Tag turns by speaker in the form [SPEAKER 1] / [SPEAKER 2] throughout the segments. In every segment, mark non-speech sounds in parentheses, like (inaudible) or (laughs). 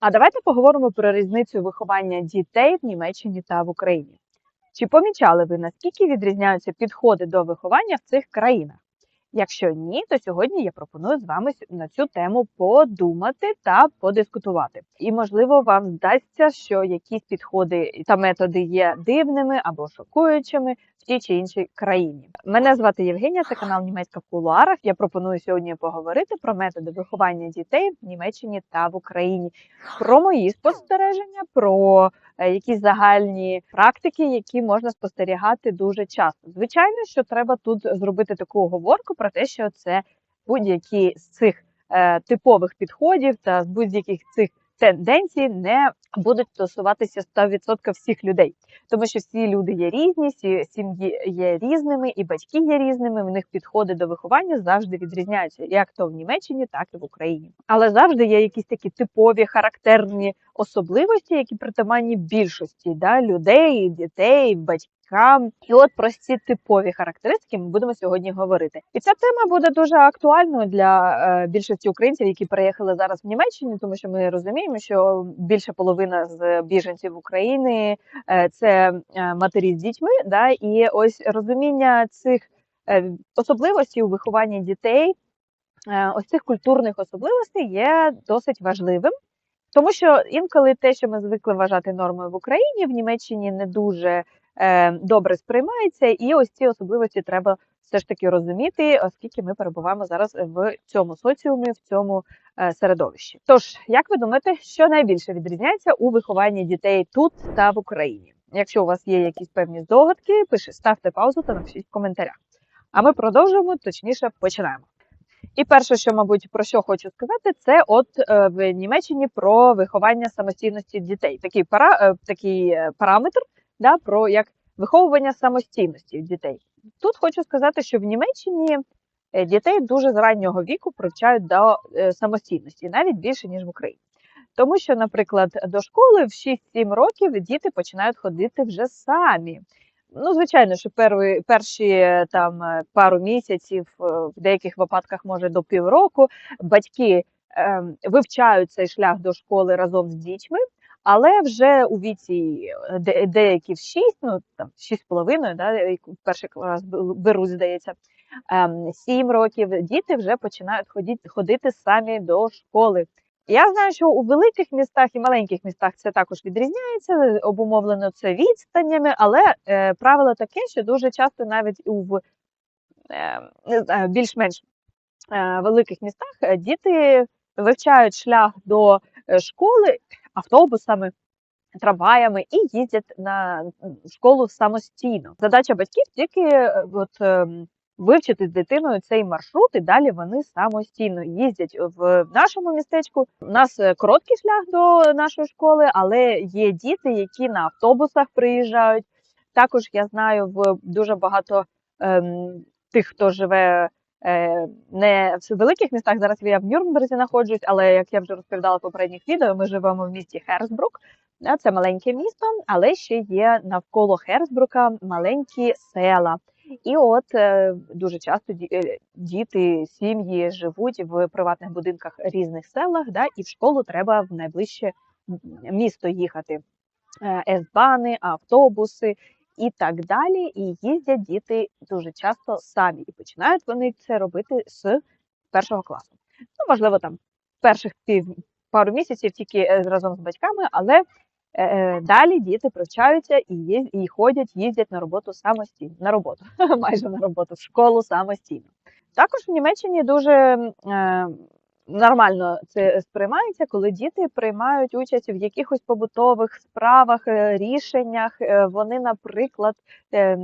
[SPEAKER 1] А давайте поговоримо про різницю виховання дітей в Німеччині та в Україні. Чи помічали ви, наскільки відрізняються підходи до виховання в цих країнах? Якщо ні, то сьогодні я пропоную з вами на цю тему подумати та подискутувати. І можливо вам здасться, що якісь підходи та методи є дивними або шокуючими тій чи іншій країні. Мене звати Євгенія, це канал Німецька в кулуарах. Я пропоную сьогодні поговорити про методи виховання дітей в Німеччині та в Україні, про мої спостереження, про е, якісь загальні практики, які можна спостерігати дуже часто. Звичайно, що треба тут зробити таку оговорку про те, що це будь-які з цих е, типових підходів та з будь-яких цих тенденцій не будуть стосуватися 100% всіх людей, тому що всі люди є різні, всі сім'ї є різними, і батьки є різними. В них підходи до виховання завжди відрізняються, як то в Німеччині, так і в Україні. Але завжди є якісь такі типові характерні особливості, які притаманні більшості да, людей, дітей, батькам. І от про ці типові характеристики ми будемо сьогодні говорити. І ця тема буде дуже актуальною для е, більшості українців, які переїхали зараз в Німеччину, тому що ми розуміємо, що більша половина з біженців України е, це е, матері з дітьми. Да, і ось розуміння цих особливостей у вихованні дітей. Ось цих культурних особливостей є досить важливим, тому що інколи те, що ми звикли вважати нормою в Україні, в Німеччині не дуже добре сприймається, і ось ці особливості треба все ж таки розуміти, оскільки ми перебуваємо зараз в цьому соціумі, в цьому е, середовищі. Тож, як ви думаєте, що найбільше відрізняється у вихованні дітей тут та в Україні? Якщо у вас є якісь певні здогадки, пишіть, ставте паузу та напишіть в коментарях. А ми продовжуємо, точніше починаємо. І перше, що, мабуть, про що хочу сказати, це от е, в Німеччині про виховання самостійності дітей. Такий пара, е, такий е, параметр, да, про як виховування самостійності дітей. Тут хочу сказати, що в Німеччині е, дітей дуже з раннього віку привчають до е, самостійності, навіть більше ніж в Україні. Тому що, наприклад, до школи в 6-7 років діти починають ходити вже самі. Ну, звичайно, що перші, перші е, там пару місяців, в деяких випадках, може до півроку, батьки е, вивчають цей шлях до школи разом з дітьми, але вже у віці е, де, деякі в 6, ну там 6,5, да, перший б- беруть, здається, ем, 7 років діти вже починають ходити, ходити самі до школи. Я знаю, що у великих містах і маленьких містах це також відрізняється, обумовлено це відстанями, але е, правило таке, що дуже часто навіть у е, не знаю, більш-менш е, великих містах е, діти вивчають шлях до е, школи автобусами, трамваями і їздять на школу самостійно. Задача батьків тільки е, от, ем, вивчити з дитиною цей маршрут, і далі вони самостійно їздять в нашому містечку. У нас е, короткий шлях до нашої школи, але є діти, які на автобусах приїжджають. Також я знаю в дуже багато ем, тих, хто живе не в великих містах. Зараз я в Нюрнберзі знаходжусь, але як я вже розповідала в попередніх відео, ми живемо в місті Херсбрук. Це маленьке місто, але ще є навколо Херсбрука маленькі села. І от е, дуже часто е, діти, сім'ї живуть в приватних будинках різних селах, да, і в школу треба в найближче місто їхати. Е, С-бани, автобуси і так далі. І їздять діти дуже часто самі. І починають вони це робити з першого класу. Ну, можливо, там перших пів пару місяців тільки е, разом з батьками, але Е, е, Далі діти привчаються і, є, і ходять, їздять на роботу самостійно, на роботу, (laughs) майже на роботу, в школу самостійно. Також в Німеччині дуже е, нормально це сприймається, коли діти приймають участь в якихось побутових справах, е, рішеннях. Е, Вони, наприклад, е,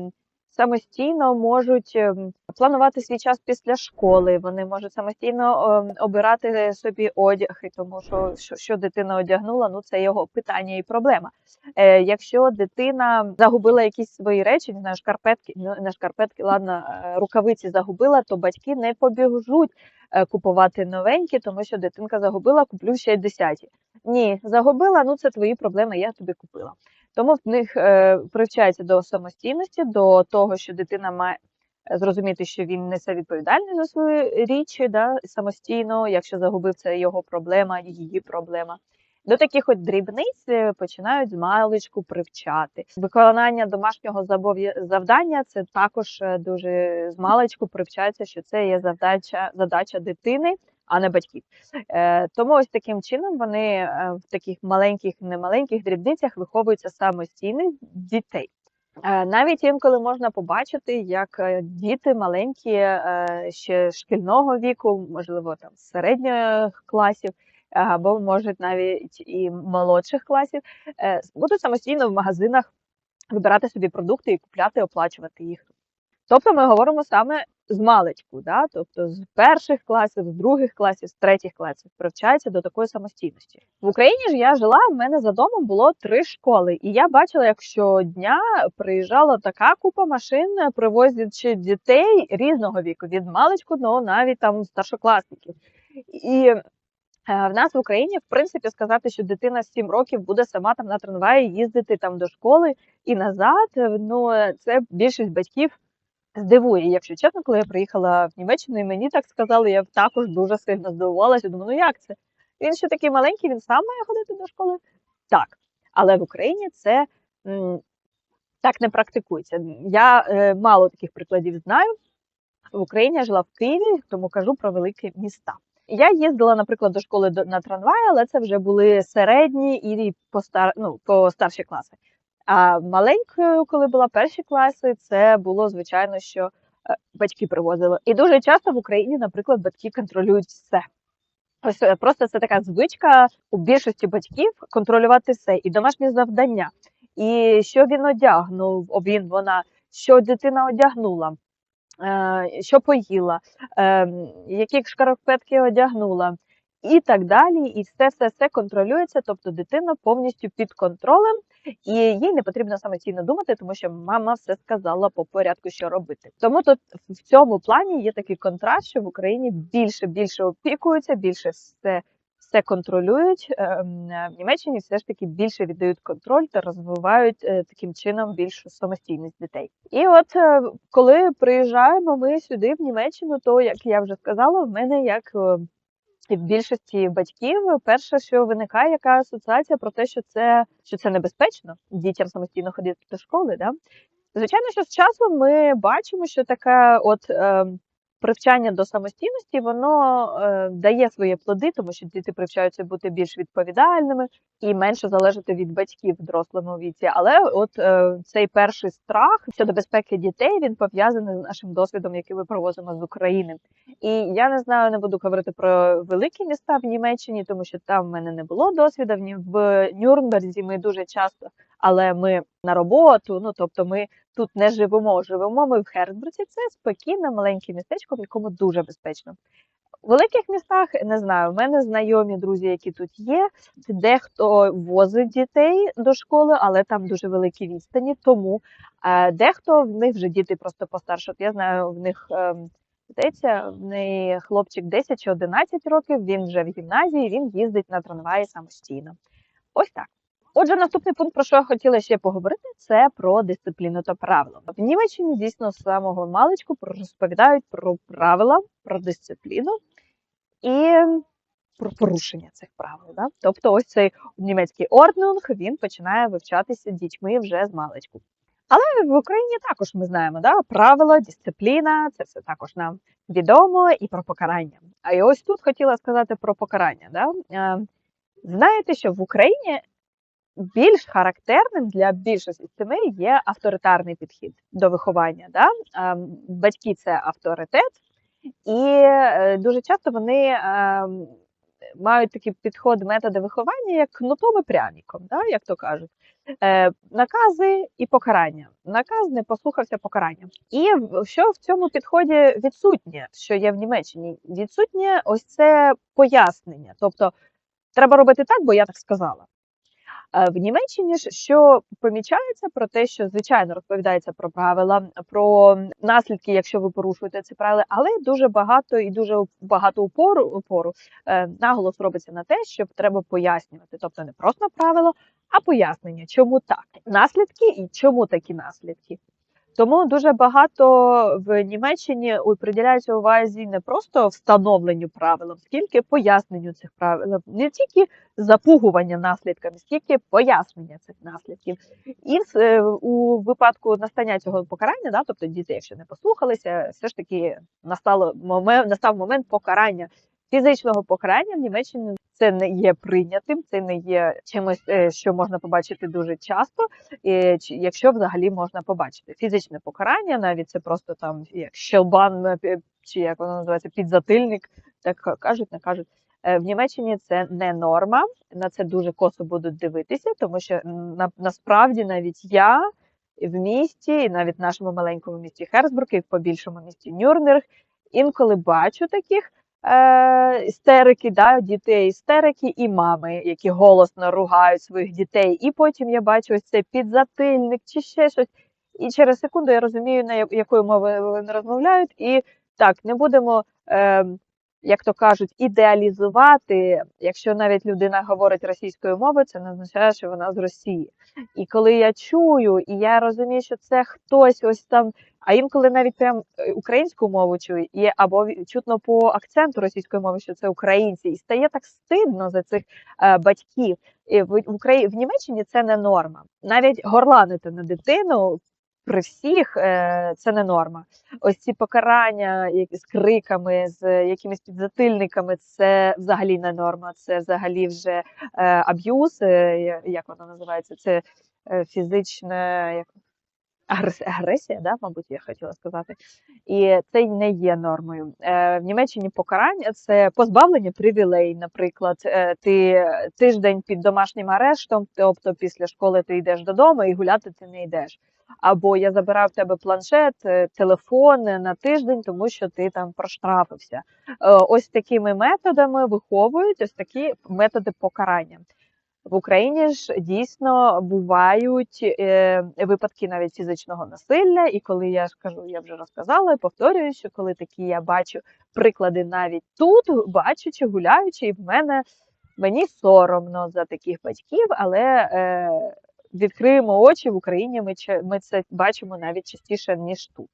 [SPEAKER 1] самостійно можуть ем, планувати свій час після школи. Вони можуть самостійно ем, обирати собі одяг, і тому що, що дитина одягнула, ну це його питання і проблема. Е, якщо дитина загубила якісь свої речі, не знаю, шкарпетки, ну, не шкарпетки, ладно, е, рукавиці загубила, то батьки не побіжуть е, купувати новенькі, тому що дитинка загубила, куплю ще й десяті. Ні, загубила, ну це твої проблеми, я тобі купила. Тому в них е, привчається до самостійності, до того, що дитина має е, зрозуміти, що він несе відповідальність за свої річі да, самостійно. Якщо загубив, це його проблема, її проблема. До таких от дрібниць е, починають з маличку привчати. Виконання домашнього завдання це також е, дуже з маличку привчається, що це є завдача, задача дитини, а не батьків. Е, тому ось таким чином вони е, в таких маленьких, немаленьких дрібницях виховуються самостійних дітей. Е, Навіть інколи можна побачити, як діти маленькі ще шкільного віку, можливо, там середніх класів, або можуть навіть і молодших класів, будуть самостійно в магазинах вибирати собі продукти і купляти, оплачувати їх. Тобто ми говоримо саме з маличку, да? тобто з перших класів, з других класів, з третіх класів привчається до такої самостійності. В Україні ж я жила, в мене за домом було три школи, і я бачила, як щодня приїжджала така купа машин, привозячи дітей різного віку, від маличку до навіть там старшокласників. І е, в нас в Україні, в принципі, сказати, що дитина з 7 років буде сама там на трамваї їздити там до школи і назад. е, Ну це більшість батьків здивує. Якщо чесно, коли я приїхала в Німеччину, і мені так сказали, я також дуже сильно здивувалася. Думаю, ну як це? Він ще такий маленький, він сам має ходити до школи? Так. Але в Україні це м, так не практикується. Я е, мало таких прикладів знаю. В Україні я жила в Києві, тому кажу про великі міста. Я їздила, наприклад, до школи на трамваї, але це вже були середні і постар, ну, по старші класи. А маленькою, коли була перші класи, це було звичайно, що е, батьки привозили. І дуже часто в Україні, наприклад, батьки контролюють все. Ось е, просто це така звичка у більшості батьків контролювати все і домашні завдання, і що він одягнув, він, вона, що дитина одягнула, е, що поїла, е, які шкарпетки одягнула, і так далі. І все, все, все контролюється. Тобто дитина повністю під контролем, і їй не потрібно самостійно думати, тому що мама все сказала по порядку, що робити. Тому тут в цьому плані є такий контраст, що в Україні більше більше опікуються, більше все. Все контролюють Ем, в Німеччині, все ж таки більше віддають контроль та розвивають е, таким чином більшу самостійність дітей. І от е, коли приїжджаємо ми сюди в Німеччину, то як я вже сказала, в мене як е, в більшості батьків перше, що виникає, яка асоціація про те, що це що це небезпечно дітям самостійно ходити до школи. Да? Звичайно, що з часом ми бачимо, що таке от е, привчання до самостійності, воно е, дає свої плоди, тому що діти привчаються бути більш відповідальними і менше залежати від батьків в дорослому віці. Але от е, цей перший страх щодо безпеки дітей він пов'язаний з нашим досвідом, який ми провозимо з України. І я не знаю, не буду говорити про великі міста в Німеччині, тому що там в мене не було досвіду. В Нюрнберзі ми дуже часто, але ми на роботу. Ну тобто, ми тут не живемо. Живемо ми в Херцбурзі. Це спокійне маленьке містечко, в якому дуже безпечно. У великих містах не знаю. В мене знайомі друзі, які тут є. Дехто возить дітей до школи, але там дуже великі відстані. Тому е, дехто в них вже діти просто постарше. Я знаю, в них ем, здається, в неї хлопчик 10 чи 11 років. Він вже в гімназії, він їздить на трамваї самостійно. Ось так. Отже, наступний пункт, про що я хотіла ще поговорити, це про дисципліну та правила. В Німеччині дійсно з самого маличку розповідають про правила, про дисципліну і про порушення цих правил. Да? Тобто, ось цей німецький орднунг він починає вивчатися дітьми вже з маличку. Але в Україні також ми знаємо да? правила, дисципліна, це все також нам відомо і про покарання. А і ось тут хотіла сказати про покарання. Да? Е, Знаєте, що в Україні більш характерним для більшості сімей є авторитарний підхід до виховання. Да? Е, Батьки це авторитет, і е, дуже часто вони е, мають такий підход методи виховання, як кнутом і пряником, да? як то кажуть. Е, Накази і покарання. Наказ не послухався покарання. І що в цьому підході відсутнє, що є в Німеччині? Відсутнє ось це пояснення. Тобто треба робити так, бо я так сказала. Е, В Німеччині ж що помічається про те, що звичайно розповідається про правила, про наслідки, якщо ви порушуєте ці правила, але дуже багато і дуже багато упору упору е, наголос робиться на те, що треба пояснювати, тобто не просто правило, а пояснення, чому так, наслідки і чому такі наслідки. Тому дуже багато в Німеччині приділяється увазі не просто встановленню правил, скільки поясненню цих правил, не тільки запугування наслідками, скільки пояснення цих наслідків. І е, у випадку настання цього покарання, да, тобто діти, якщо не послухалися, все ж таки настало момент, настав момент покарання. Фізичного покарання в Німеччині це не є прийнятим, це не є чимось, е, що можна побачити дуже часто, якщо взагалі можна побачити. Фізичне покарання, навіть це просто там як щелбан, е, чи як воно називається, підзатильник, так кажуть, не кажуть. Е, В Німеччині це не норма, на це дуже косо будуть дивитися, тому що на, насправді навіть я в місті, і навіть в нашому маленькому місті Херцбург, і в побільшому місті Нюрнберг, інколи бачу таких е, істерики, да, дітей істерики і мами, які голосно ругають своїх дітей. І потім я бачу ось цей підзатильник чи ще щось. І через секунду я розумію, на якою мовою вони розмовляють. І так, не будемо, е, як то кажуть, ідеалізувати. Якщо навіть людина говорить російською мовою, це не означає, що вона з Росії. І коли я чую, і я розумію, що це хтось ось там, а інколи навіть прям е, українську мову чую, або чутно по акценту російської мови, що це українці, і стає так стидно за цих е, батьків. І в, Україні в Німеччині це не норма. Навіть горланити на дитину при всіх е, це не норма. Ось ці покарання з криками, з якимись підзатильниками, це взагалі не норма. Це взагалі вже е, аб'юз, е, як воно називається? Це е, фізичне як агресія, да, мабуть, я хотіла сказати. І це не є нормою. Е, в Німеччині покарання це позбавлення привілей. Наприклад, е, ти тиждень під домашнім арештом, тобто після школи ти йдеш додому і гуляти ти не йдеш. Або я забирав в тебе планшет, е, телефон на тиждень, тому що ти там проштрафився. Ось такими методами виховують ось такі методи покарання. В Україні ж дійсно бувають е, випадки навіть фізичного насилля, і коли я ж кажу, я вже розказала повторюю, що коли такі я бачу приклади навіть тут, бачучи, гуляючи, і в мене мені соромно за таких батьків, але е, відкриємо очі в Україні. Ми, ми це бачимо навіть частіше ніж тут.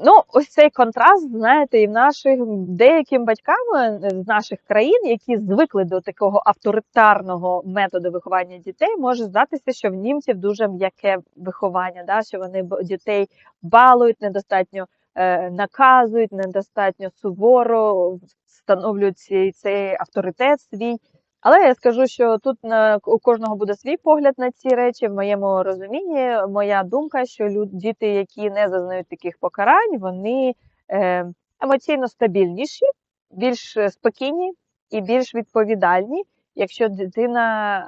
[SPEAKER 1] Ну, ось цей контраст, знаєте, і в наших деяким батькам е, з наших країн, які звикли до такого авторитарного методу виховання дітей, може здатися, що в німців дуже м'яке виховання, да, що вони дітей балують, недостатньо е, наказують, недостатньо суворо встановлюють цей, цей авторитет свій. Але я скажу, що тут на у кожного буде свій погляд на ці речі. В моєму розумінні, моя думка, що люд, діти, які не зазнають таких покарань, вони е, емоційно стабільніші, більш е, спокійні і більш відповідальні, якщо дитина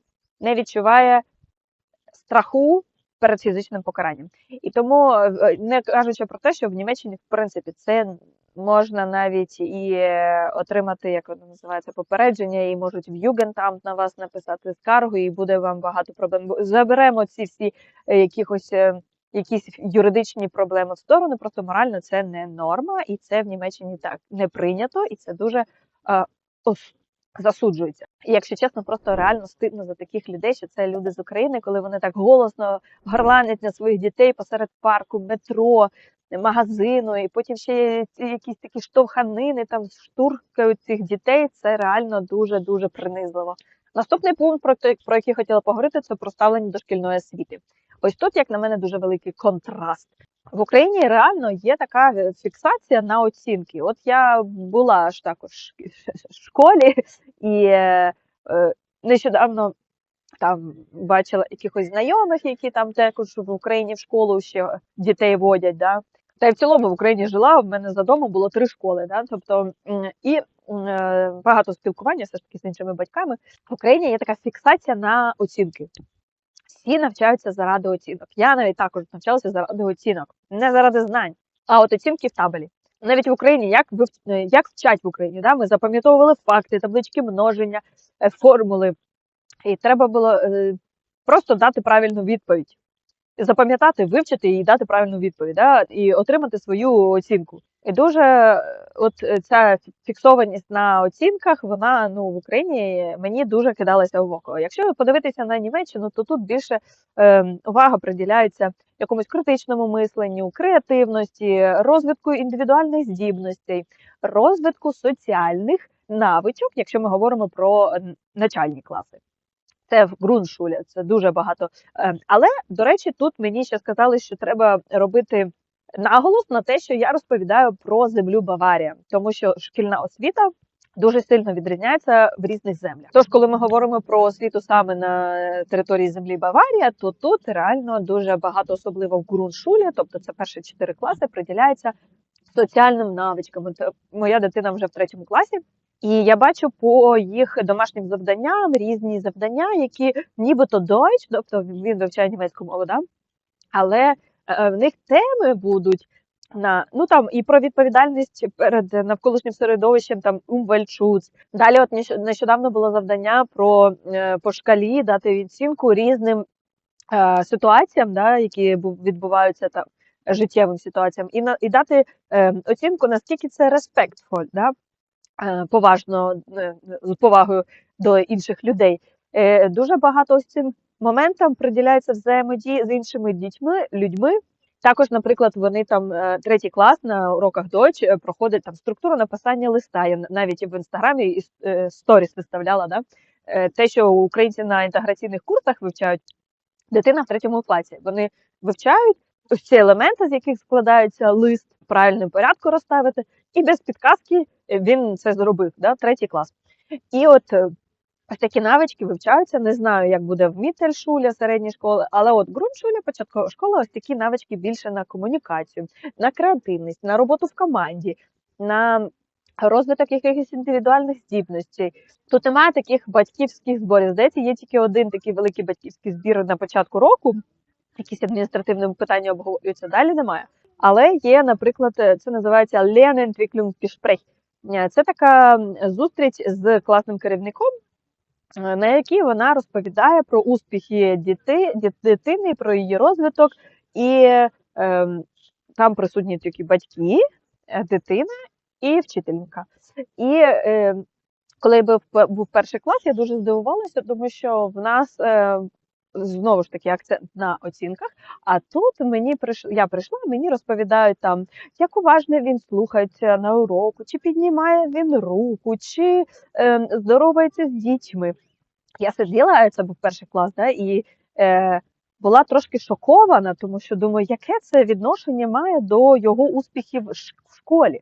[SPEAKER 1] е, не відчуває страху перед фізичним покаранням. І тому, е, не кажучи про те, що в Німеччині, в принципі, це можна навіть і е, отримати, як воно називається, попередження, і можуть в Югентамт на вас написати скаргу, і буде вам багато проблем. Заберемо ці всі е, якихось. е, Якісь юридичні проблеми в сторону, просто морально це не норма, і це в Німеччині так не прийнято, і це дуже е, ос- засуджується. І якщо чесно, просто реально стидно за таких людей, що це люди з України, коли вони так голосно горланять на своїх дітей посеред парку, метро, магазину, і потім ще якісь такі штовханини там штуркають цих дітей. Це реально дуже дуже принизливо. Наступний пункт, про той, про який хотіла поговорити, це про ставлення дошкільної освіти. Ось тут, як на мене, дуже великий контраст. В Україні реально є така фіксація на оцінки. От я була аж також (laughs) в школі і е, е, нещодавно там бачила якихось знайомих, які там також в Україні в школу ще дітей водять. Да? Та й в цілому в Україні жила. В мене за домом було три школи. Да? Тобто і е, багато спілкування все ж таки з іншими батьками. В Україні є така фіксація на оцінки. Всі навчаються заради оцінок. Я навіть також навчалася заради оцінок, не заради знань, а от оцінки в табелі. Навіть в Україні, як е, як вчать в Україні, да? ми запам'ятовували факти, таблички множення, е, формули. І треба було просто дати правильну відповідь. Запам'ятати, вивчити і дати правильну відповідь, да? і отримати свою оцінку. І дуже от ця фіксованість на оцінках, вона ну в Україні мені дуже кидалася в око. Якщо подивитися на Німеччину, то тут більше е, увага приділяється якомусь критичному мисленню, креативності, розвитку індивідуальних здібностей, розвитку соціальних навичок, якщо ми говоримо про начальні класи. Це в ґрунтшулі, це дуже багато. Е, Але, до речі, тут мені ще сказали, що треба робити наголос на те, що я розповідаю про землю Баварія, тому що шкільна освіта дуже сильно відрізняється в різних землях. Тож, коли ми говоримо про освіту саме на території землі Баварія, то тут реально дуже багато, особливо в ґрунтшулі, тобто це перші чотири класи, приділяється соціальним навичкам. Е, Моя дитина вже в третьому класі. І я бачу по їх домашнім завданням різні завдання, які нібито Deutsch, тобто він вивчає німецьку мову, да? але е, в них теми будуть на ну там і про відповідальність перед навколишнім середовищем, там Umweltschutz. Далі, от нещодавно було завдання про е, по шкалі дати оцінку різним е, ситуаціям, да, які відбуваються там життєвим ситуаціям, і на і дати е, оцінку, наскільки це respectful, да, е, поважно е, з повагою до інших людей. Е, Дуже багато ось цим моментам приділяється взаємодії з іншими дітьми, людьми. Також, наприклад, вони там е, третій клас на уроках Deutsch е, проходять там структуру написання листа. Я навіть в інстаграмі і е, сторіс виставляла. Да? Е, Те, що українці на інтеграційних курсах вивчають, дитина в третьому класі. Вони вивчають ось елементи, з яких складається лист, в правильному порядку розставити, і без підказки він це зробив, да? третій клас. І от е, такі навички вивчаються. Не знаю, як буде в Міттельшулі, середній школи, але от ґрунтшулі, початкова школа, ось такі навички більше на комунікацію, на креативність, на роботу в команді, на розвиток якихось індивідуальних здібностей. Тут немає таких батьківських зборів. Здається, є тільки один такий великий батьківський збір на початку року. Якісь адміністративні питання обговорюються, далі немає. Але є, наприклад, е, це називається Lernentwicklungsgespräch. Е, Це така зустріч з класним керівником, е, на якій вона розповідає про успіхи дитини, про її розвиток, і е, там присутні такі батьки, е, дитина і вчителька. І е, коли я був, перший клас, я дуже здивувалася, тому що в нас е, знову ж таки акцент на оцінках. А тут мені приш... я прийшла, мені розповідають там, як уважно він слухається на уроку, чи піднімає він руку, чи е, здоровається з дітьми. Я сиділа, це був перший клас, да, і е, була трошки шокована, тому що думаю, яке це відношення має до його успіхів в школі.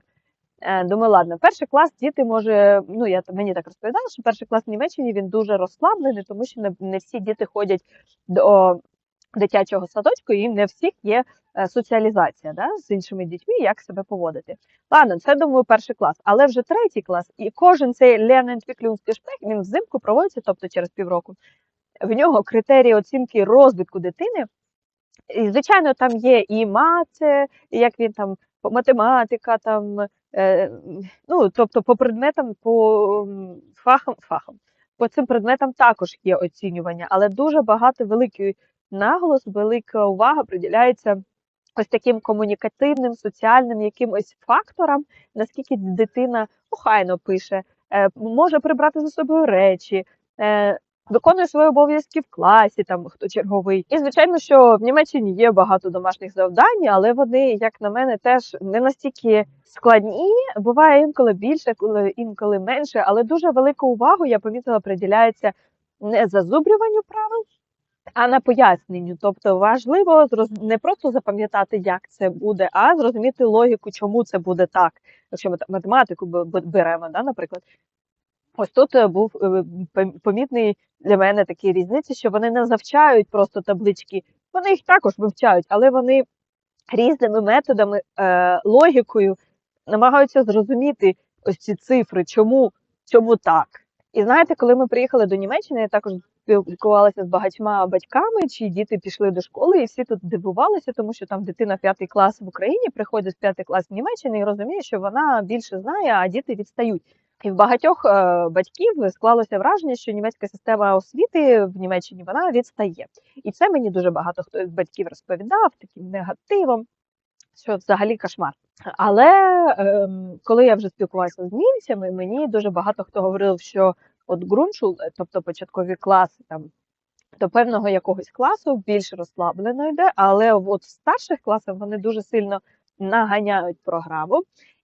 [SPEAKER 1] Е, Думаю, ладно, перший клас діти може, ну я мені так розповідала, що перший клас в Німеччині він дуже розслаблений, тому що не, не всі діти ходять до дитячого садочку, і не всіх є е, соціалізація да, з іншими дітьми, як себе поводити. Ладно, це думаю, перший клас, але вже третій клас, і кожен цей Lernentwicklungsgespräch, він взимку проводиться, тобто через півроку. В нього критерії оцінки розвитку дитини. І, звичайно, там є і мати, і як він там математика, там, ну, тобто по предметам, по фахам, фахам. По цим предметам також є оцінювання, але дуже багато великий наголос, велика увага приділяється ось таким комунікативним, соціальним якимось факторам, наскільки дитина охайно пише, е, може прибрати за собою речі. Виконує свої обов'язки в класі, там хто черговий. І звичайно, що в Німеччині є багато домашніх завдань, але вони, як на мене, теж не настільки складні. Буває інколи більше, коли інколи менше, але дуже велику увагу я помітила приділяється не зазубрюванню правил, а на поясненню. Тобто важливо не просто запам'ятати, як це буде, а зрозуміти логіку, чому це буде так. Якщо ми математику беремо, да, наприклад. Ось тут е, був е, помітний для мене такий різниці, що вони не завчають просто таблички, вони їх також вивчають, але вони різними методами, е, логікою намагаються зрозуміти ось ці цифри, чому, чому так. І знаєте, коли ми приїхали до Німеччини, я також спілкувалася з багатьма батьками, чиї діти пішли до школи, і всі тут дивувалися, тому що там дитина п'ятий клас в Україні приходить з п'ятий клас в Німеччині і розуміє, що вона більше знає, а діти відстають. І в багатьох е, батьків склалося враження, що німецька система освіти в Німеччині вона відстає. І це мені дуже багато хто з батьків розповідав таким негативом. що взагалі кошмар. Але ем, коли я вже спілкувалася з німцями, мені дуже багато хто говорив, що от ґрунтшул, тобто початкові класи там до певного якогось класу більш розслаблено йде, але от в старших класах вони дуже сильно наганяють програму.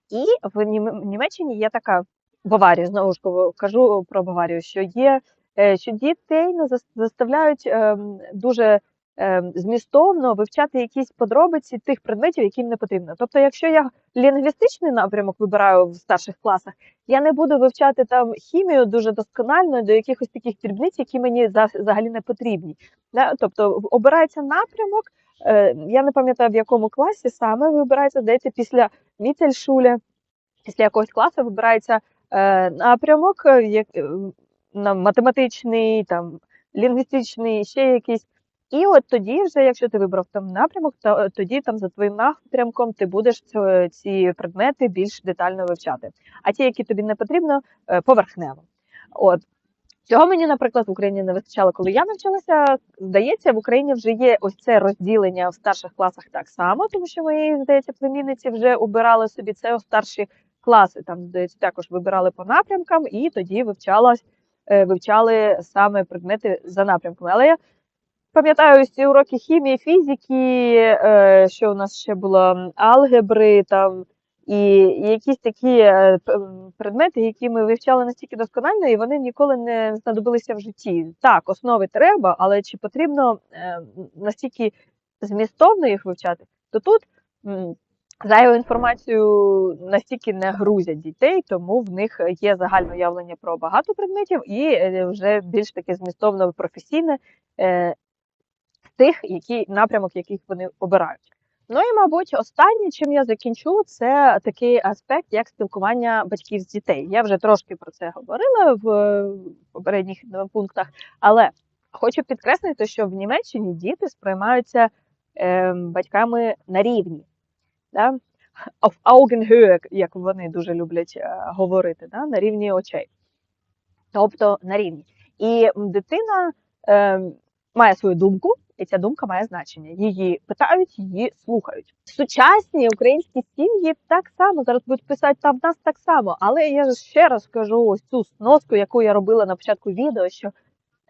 [SPEAKER 1] І в Німеччині є така Баварії, знову ж кажу про Баварію, що є, е, що дітей зас- заставляють ем, дуже ем, змістовно вивчати якісь подробиці тих предметів, яким не потрібно. Тобто, якщо я лінгвістичний напрямок вибираю в старших класах, я не буду вивчати там хімію дуже досконально до якихось таких дрібниць, які мені за- взагалі не потрібні. Тобто обирається напрямок. е, Я не пам'ятаю в якому класі саме вибирається, здається, після Міцельшуля, після якогось класу вибирається напрямок, е, як, е, на математичний, там, лінгвістичний, ще якийсь. І от тоді, вже, якщо ти вибрав там напрямок, то е, тоді там за твоїм напрямком ти будеш ці, предмети більш детально вивчати. А ті, які тобі не потрібно, е, поверхнево. От. Цього мені, наприклад, в Україні не вистачало, коли я навчалася. Здається, в Україні вже є ось це розділення в старших класах так само, тому що мої, здається, племінниці вже обирали собі це у старші класи. Там, здається, також вибирали по напрямкам, і тоді е, вивчали саме предмети за напрямками. Але я пам'ятаю ці уроки хімії, фізики, е, що у нас ще було алгебри там. І якісь такі е, предмети, які ми вивчали настільки досконально, і вони ніколи не знадобилися в житті. Так, основи треба, але чи потрібно настільки змістовно їх вивчати, то тут зайву інформацію настільки не грузять дітей, тому в них є загальне уявлення про багато предметів і е, вже більш таке змістовно професійне е, тих, які напрямок, яких вони обирають. Ну і, мабуть, останнє, чим я закінчу, це такий аспект, як спілкування батьків з дітей. Я вже трошки про це говорила в е, попередніх е, пунктах, але хочу підкреслити, що в Німеччині діти сприймаються е, батьками на рівні. Да? Auf Augenhöhe, як вони дуже люблять е, говорити, да? на рівні очей. Тобто на рівні. І дитина е, має свою думку, і ця думка має значення. Її питають, її слухають. Сучасні українські сім'ї так само зараз будуть писати там в нас так само. Але я ще раз кажу ось цю сноску, яку я робила на початку відео, що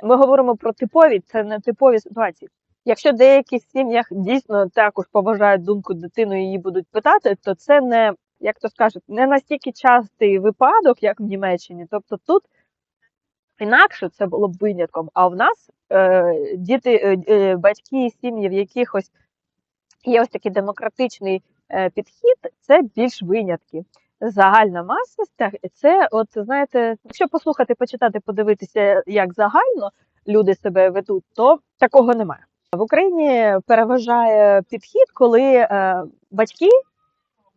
[SPEAKER 1] ми говоримо про типові, це не типові ситуації. Якщо в деяких сім'ях дійсно також поважають думку дитину її будуть питати, то це не як то скажуть, не настільки частий випадок, як в Німеччині. Тобто тут інакше це було б винятком. А в нас е, діти, е, е, батьки сім'ї, в яких ось є ось такий демократичний е, підхід, це більш винятки. Загальна маса це, от знаєте, якщо послухати, почитати, подивитися, як загально люди себе ведуть, то такого немає. В Україні переважає підхід, коли е, батьки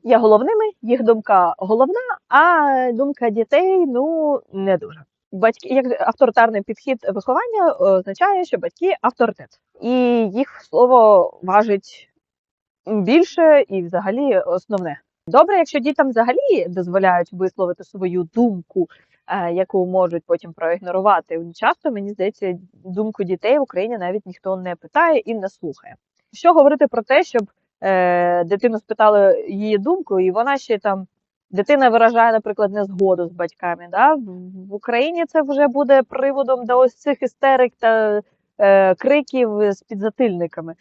[SPEAKER 1] є головними, їх думка головна, а думка дітей ну не дуже. Батьки, як авторитарний підхід виховання означає, що батьки авторитет, і їх слово важить більше і взагалі основне. Добре, якщо дітям взагалі дозволяють висловити свою думку, е, яку можуть потім проігнорувати. Часто мені здається, думку дітей в Україні навіть ніхто не питає і не слухає. Що говорити про те, щоб е, дитину спитали її думку, і вона ще там дитина виражає, наприклад, незгоду з батьками. Да? В, Україні це вже буде приводом до ось цих істерик та е, криків з підзатильниками. Е,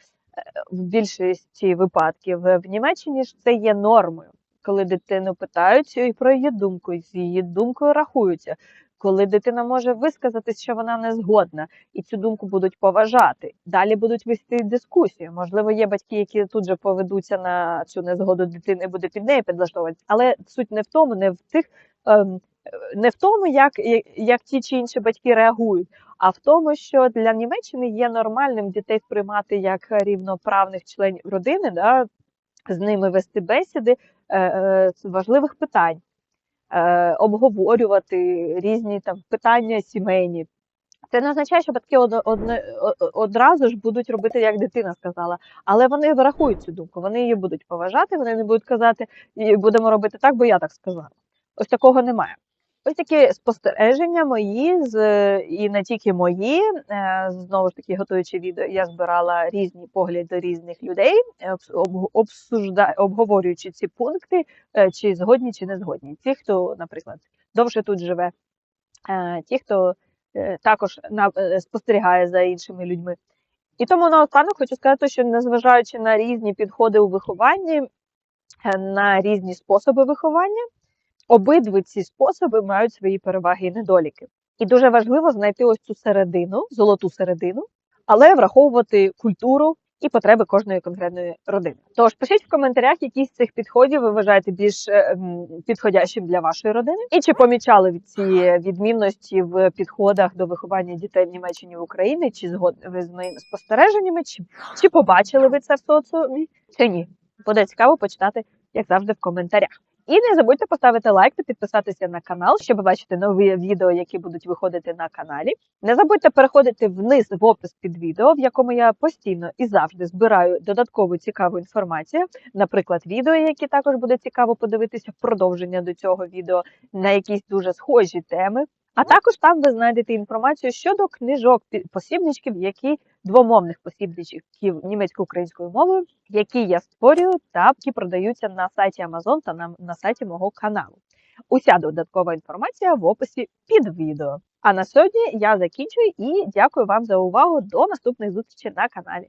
[SPEAKER 1] В більшості випадків в Німеччині ж це є нормою, коли дитину питають про її думку, і з її думкою рахуються. Коли дитина може висказатись, що вона не згодна, і цю думку будуть поважати. Далі будуть вести дискусію. Можливо, є батьки, які тут же поведуться на цю незгоду дитини, буде під неї підлаштовуватися. Але суть не в тому, не в тих, ем, не в тому, як, як ті чи інші батьки реагують, а в тому, що для Німеччини є нормальним дітей сприймати як рівноправних членів родини, да, з ними вести бесіди важливих питань е, обговорювати різні там питання сімейні. Це не означає, що батьки од, одразу ж будуть робити, як дитина сказала, але вони врахують цю думку, вони її будуть поважати, вони не будуть казати, і будемо робити так, бо я так сказала. Ось такого немає. Ось такі спостереження мої з і не тільки мої. Е, Знову ж таки, готуючи відео, я збирала різні погляди різних людей, е, обсужда, обговорюючи ці пункти, е, чи згодні, чи не згодні. Ті, хто, наприклад, довше тут живе, ті, хто також спостерігає за іншими людьми. І тому наостанок хочу сказати, що незважаючи на різні підходи у вихованні, на різні способи виховання, обидві ці способи мають свої переваги і недоліки. І дуже важливо знайти ось цю середину, золоту середину, але враховувати культуру і потреби кожної конкретної родини. Тож пишіть в коментарях, які з цих підходів ви вважаєте більш е, підходящим для вашої родини, і чи помічали ви ці відмінності в підходах до виховання дітей в Німеччині в Україні, чи згодні ви з моїми спостереженнями, чи, чи побачили ви це в соціумі, чи ні? Буде цікаво почитати, як завжди, в коментарях. І не забудьте поставити лайк та підписатися на канал, щоб бачити нові відео, які будуть виходити на каналі. Не забудьте переходити вниз в опис під відео, в якому я постійно і завжди збираю додаткову цікаву інформацію, наприклад, відео, які також буде цікаво подивитися в продовження до цього відео на якісь дуже схожі теми. А також там ви знайдете інформацію щодо книжок посібничків, які двомовних посібничків німецько-українською мовою, які я створюю та які продаються на сайті Amazon та на, на сайті мого каналу. Уся додаткова інформація в описі під відео. А на сьогодні я закінчую і дякую вам за увагу. До наступних зустрічей на каналі.